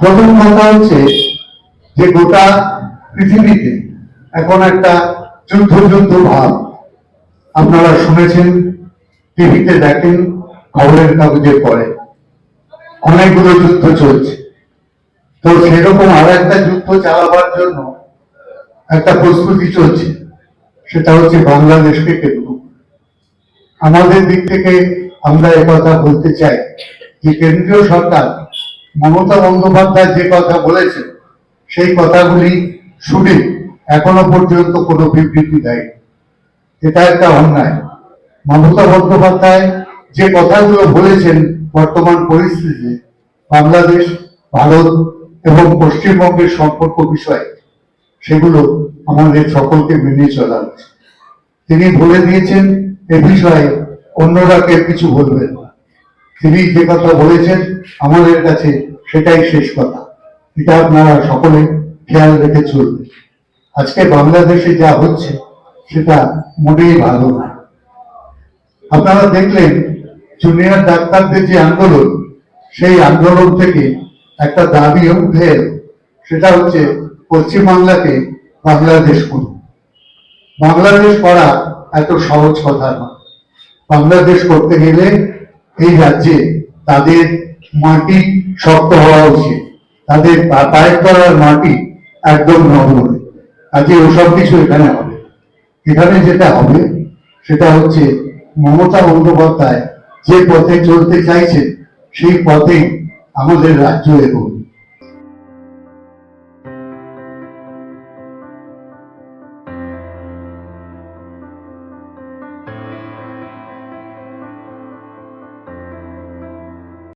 প্রথম কথা হচ্ছে যে গোটা পৃথিবীতে এখন একটা যুদ্ধ যুদ্ধ ভাব। আপনারা শুনেছেন, টিভিতে দেখেন, খবরের কাগজে পড়ে। অনেকগুলো যুদ্ধ চলছে। তো সেরকম আর একটা যুদ্ধ চালাবার জন্য একটা প্রস্তুতি চলছে। সেটা হচ্ছে বাংলাদেশকে কেন্দ্র আমাদের দিক থেকে আমরা কথা বলতে চাই যে কেন্দ্রীয় সরকার মমতা বন্দ্যোপাধ্যায় যে কথা বলেছেন, সেই কথাগুলি শুনে এখনও পর্যন্ত কোনো বিবৃতি দেয় এটা একটা অন্যায়। মমতা বন্দ্যোপাধ্যায় যে কথাগুলো বলেছেন বর্তমান পরিস্থিতিতে, বাংলাদেশ, ভারত এবং পশ্চিমবঙ্গের সম্পর্ক বিষয়ে, সেগুলো আমাদের সকলকে মেনে চলা তিনি বলে দিয়েছেন, এ বিষয়ে অন্যরা কেউ কিছু বলবেন তিনি যে কথা বলেছেন, আমাদের কাছে সেটাই শেষ কথা। এটা আপনারা সকলে খেয়াল রেখে চলবেন আজকে বাংলাদেশে যা হচ্ছে, সেটা মোটেই ভালো না। আপনারা দেখলেন, জুনিয়র ডাক্তারদের যে আন্দোলন, সেই আন্দোলন থেকে একটা দাবি উঠে সেটা হচ্ছে, পশ্চিমবাংলাকে বাংলাদেশ করুন। বাংলাদেশ করা এত সহজ কথা নয়। বাংলাদেশ করতে গেলে এই রাজ্যে তাদের মাটি শক্ত হওয়া উচিত। তাদের পায়ের তলার মাটি একদম নরম কাজে ওসব কিছু এখানে হবে। এখানে যেটা হবে, সেটা হচ্ছে মমতা বন্দ্যোপাধ্যায় যে পথে চলতে চাইছে সেই পথে আমাদের রাজ্য এগোবে।